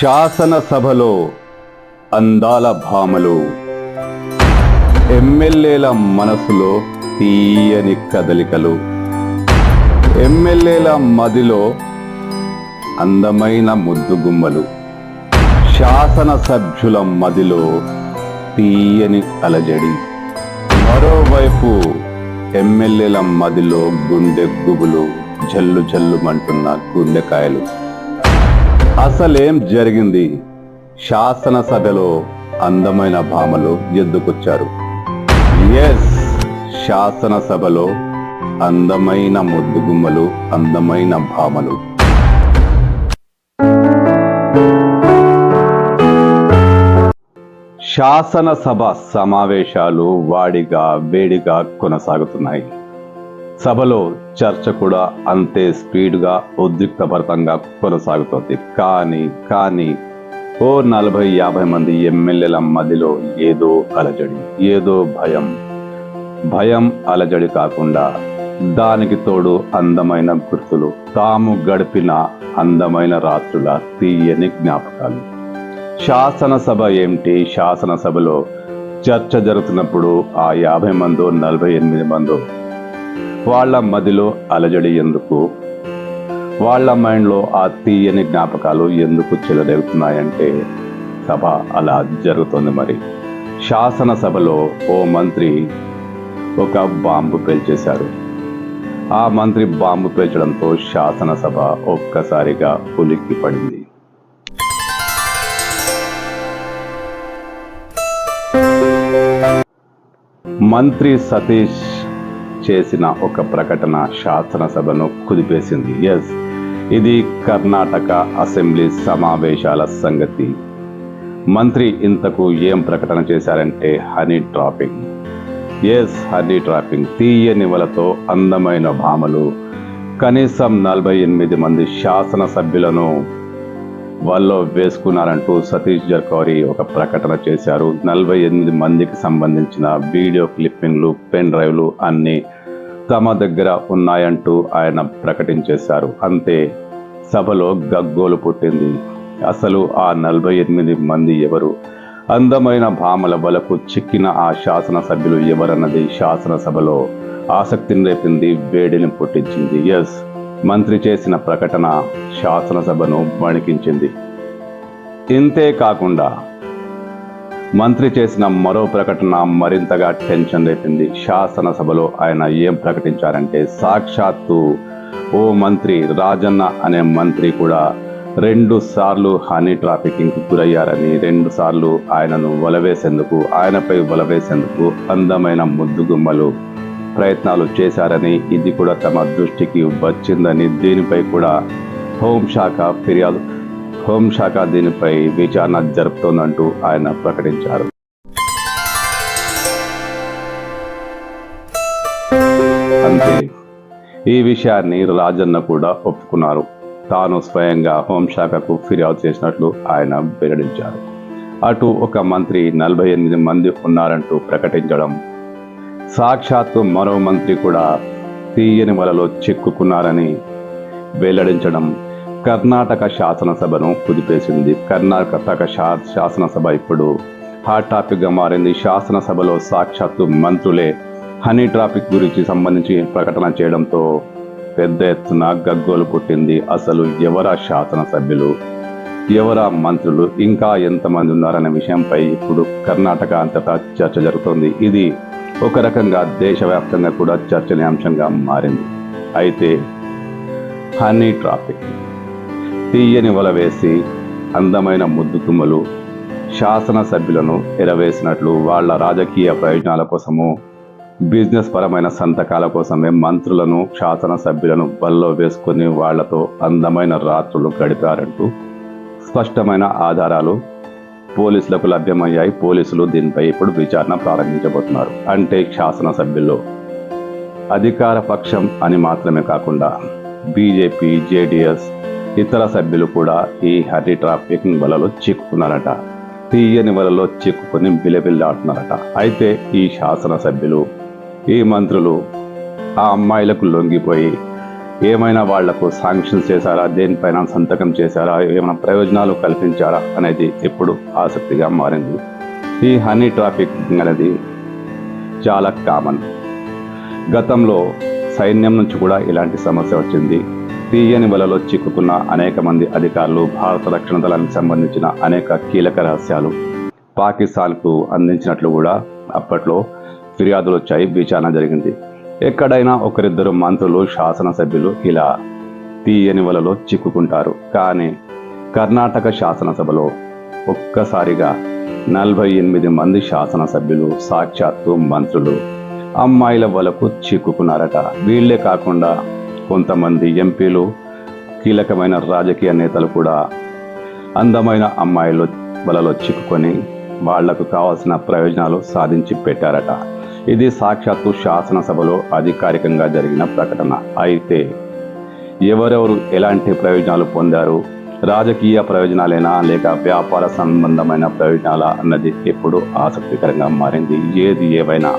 శాసనసభలో అందాల భామలు. ఎమ్మెల్యేల మనసులో తీయని కదలికలు. ఎమ్మెల్యేల మదిలో అందమైన ముద్దుగుమ్మలు. శాసనసభ్యుల మదిలో తీయని అలజడి. మరోవైపు ఎమ్మెల్యేల మదిలో గుండె గుబులు జల్లు జల్లుమంటున్న గుండెకాయలు అసలేం జరిగింది? శాసనసభలో అందమైన భామలు ఎద్దుకొచ్చారు. ఎస్ శాసనసభలో అందమైన ముద్దుగుమ్మలు అందమైన భామలు. శాసనసభ సమావేశాలు వాడిగా వేడిగా కొనసాగుతున్నాయి. సభలో చర్చ కూడా అంతే స్పీడ్గా ఉద్రిక్తభరితంగా కొనసాగుతోంది. కానీ కానీ ఓ నలభై యాభై మంది ఎమ్మెల్యేల మధ్యలో ఏదో అలజడి ఏదో భయం. భయం అలజడి కాకుండా దానికి తోడు అందమైన గుర్తులు తాము గడిపిన అందమైన రాత్రుల తీయని జ్ఞాపకాలు. శాసనసభ ఏమిటి? శాసనసభలో చర్చ జరుగుతున్నప్పుడు ఆ యాభై మందో నలభై ఎనిమిది మందో వాళ్ళ మదిలో అలజడి ఎందుకు? వాళ్ళ మైండ్లో ఆ తీయని జ్ఞాపకాలు ఎందుకు చెలరేగుతున్నాయంటే సభ అలా జరుగుతుంది మరి. శాసనసభలో ఓ మంత్రి ఒక బాంబు పేల్చేశారు ఆ మంత్రి బాంబు పేల్చడంతో శాసనసభ ఒక్కసారిగా ఉలిక్కి పడింది. మంత్రి సతీష్ చేసిన ఒక ప్రకటన శాసనసభను కుదిపేసింది. ఎస్ ఇది కర్ణాటక అసెంబ్లీ సమావేశాల సంగతి. మంత్రి ఇంతకు ఏం ప్రకటన చేశారంటే honey trapping yes honey trapping తీయని వలతో అందమైన భామలు. కనీసం నలభై ఎనిమిది మంది శాసనసభ్యులను వాళ్ళు వేసుకున్నారంటూ సతీష్ జర్కౌరి ఒక ప్రకటన చేశారు. నలభై ఎనిమిది మందికి సంబంధించిన వీడియో క్లిప్పింగ్లు పెన్ డ్రైవ్లు అన్నీ తమ దగ్గర ఉన్నాయంటూ ఆయన ప్రకటించేశారు. అంతే సభలో గగ్గోలు పుట్టింది. అసలు ఆ నలభై ఎనిమిది మంది ఎవరు? అందమైన భామల బలకు చిక్కిన ఆ శాసనసభ్యులు ఎవరన్నది శాసనసభలో ఆసక్తిని రేపింది వేడిని పుట్టించింది. ఎస్ మంత్రి చేసిన ప్రకటన శాసనసభను వణికించింది ఇంతే కాకుండా మంత్రి చేసిన మరో ప్రకటన మరింతగా టెన్షన్ రేపింది. శాసనసభలో ఆయన ఏం ప్రకటించారంటే సాక్షాత్తు ఓ మంత్రి రాజన్న అనే మంత్రి కూడా రెండు సార్లు హనీ ట్రాఫికింగ్కి గురయ్యారని రెండు సార్లు ఆయనను వలవేసేందుకు ఆయనపై వలవేసేందుకు అందమైన ముద్దుగుమ్మలు ప్రయత్నాలు చేశారని ఇది కూడా తమ దృష్టికి వచ్చిందని దీనిపై కూడా హోంశాఖ ఫిర్యాదు హోంశాఖ దీనిపై విచారణ జరుపుతోందంటూ ఆయన ప్రకటించారు. అంతే ఈ విషయాన్ని రాజన్న కూడా ఒప్పుకున్నారు. తాను స్వయంగా హోంశాఖకు ఫిర్యాదు చేసినట్లు ఆయన వెల్లడించారు. అటు ఒక మంత్రి నలభై ఎనిమిది మంది ఉన్నారంటూ ప్రకటించడం సాక్షాత్తు మరో మంత్రి కూడా తీయని వలలో చిక్కుకున్నారని వెల్లడించడం కర్ణాటక శాసనసభను కుదిపేసింది. కర్ణాటక శా- శాసనసభ ఇప్పుడు హాట్ టాపిక్గా మారింది. శాసనసభలో సాక్షాత్తు మంత్రులే హనీ ట్రాఫిక్ గురించి సంబంధించి ప్రకటన చేయడంతో పెద్ద ఎత్తున గగ్గోలు పుట్టింది. అసలు ఎవరా శాసనసభ్యులు? ఎవరా మంత్రులు? ఇంకా ఎంతమంది ఉన్నారనే విషయంపై ఇప్పుడు కర్ణాటక అంతటా చర్చ జరుగుతోంది. ఇది ఒక రకంగా దేశవ్యాప్తంగా కూడా చర్చనీయాంశంగా మారింది. అయితే హనీ ట్రాఫిక్ తీయని వల వేసి అందమైన ముద్దుకుమ్మలు శాసనసభ్యులను ఎరవేసినట్లు వాళ్ళ రాజకీయ ప్రయోజనాల కోసము బిజినెస్ పరమైన సంతకాల కోసమే మంత్రులను శాసనసభ్యులను బల్లో వేసుకుని వాళ్ళతో అందమైన రాత్రులు గడిపారంటూ స్పష్టమైన ఆధారాలు పోలీసులకు లభ్యమయ్యాయి. పోలీసులు దీనిపై ఇప్పుడు విచారణ ప్రారంభించబోతున్నారు. అంటే శాసనసభ్యుల్లో అధికార పక్షం అని మాత్రమే కాకుండా బీజేపీ జేడిఎస్ ఇతర సభ్యులు కూడా ఈ హరి ట్రాఫికింగ్ వలలో చిక్కుకున్నారట. తీయని వలలో చిక్కుకుని బిలబిల్లాడుతున్నారట. అయితే ఈ శాసనసభ్యులు ఈ మంత్రులు ఆ అమ్మాయిలకు లొంగిపోయి ఏమైనా వాళ్ళకు శాంక్షన్ చేశారా? దేనిపైన సంతకం చేశారా? ఏమైనా ప్రయోజనాలు కల్పించారా? అనేది ఇప్పుడు ఆసక్తిగా మారింది. ఈ హనీ ట్రాఫిక్ అనేది చాలా కామన్ గతంలో సైన్యం నుంచి కూడా ఇలాంటి సమస్య వచ్చింది. తీయని వలలో చిక్కుకున్న అనేక మంది అధికారులు భారత రక్షణ దళానికి సంబంధించిన అనేక కీలక రహస్యాలు పాకిస్తాన్కు అందించినట్లు కూడా అప్పట్లో ఫిర్యాదులు వచ్చాయి విచారణ జరిగింది. ఎక్కడైనా ఒకరిద్దరు మంత్రులు శాసనసభ్యులు ఇలా తీయని వలలో చిక్కుకుంటారు. కానీ కర్ణాటక శాసనసభలో ఒక్కసారిగా నలభై ఎనిమిది మంది శాసనసభ్యులు సాక్షాత్తు మంత్రులు అమ్మాయిల వలకు చిక్కుకున్నారట. వీళ్ళే కాకుండా కొంతమంది ఎంపీలు కీలకమైన రాజకీయ నేతలు కూడా అందమైన అమ్మాయిలు వలలో చిక్కుకొని వాళ్ళకు కావాల్సిన ప్రయోజనాలు సాధించి పెట్టారట. ఇది సాక్షాత్తు శాసనసభలో అధికారికంగా జరిగిన ప్రకటన. అయితే ఎవరెవరు ఎలాంటి ప్రయోజనాలు పొందారు? రాజకీయ ప్రయోజనాలైనా? లేక వ్యాపార సంబంధమైన ప్రయోజనాల? అన్నది ఎప్పుడు ఆసక్తికరంగా మారింది. ఏది ఏవైనా.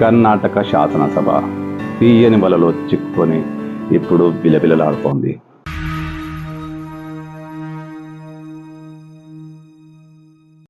కర్ణాటక శాసనసభ. తీయని వలలో చిక్కుకొని ఇప్పుడు బిలబిలలాడుతోంది.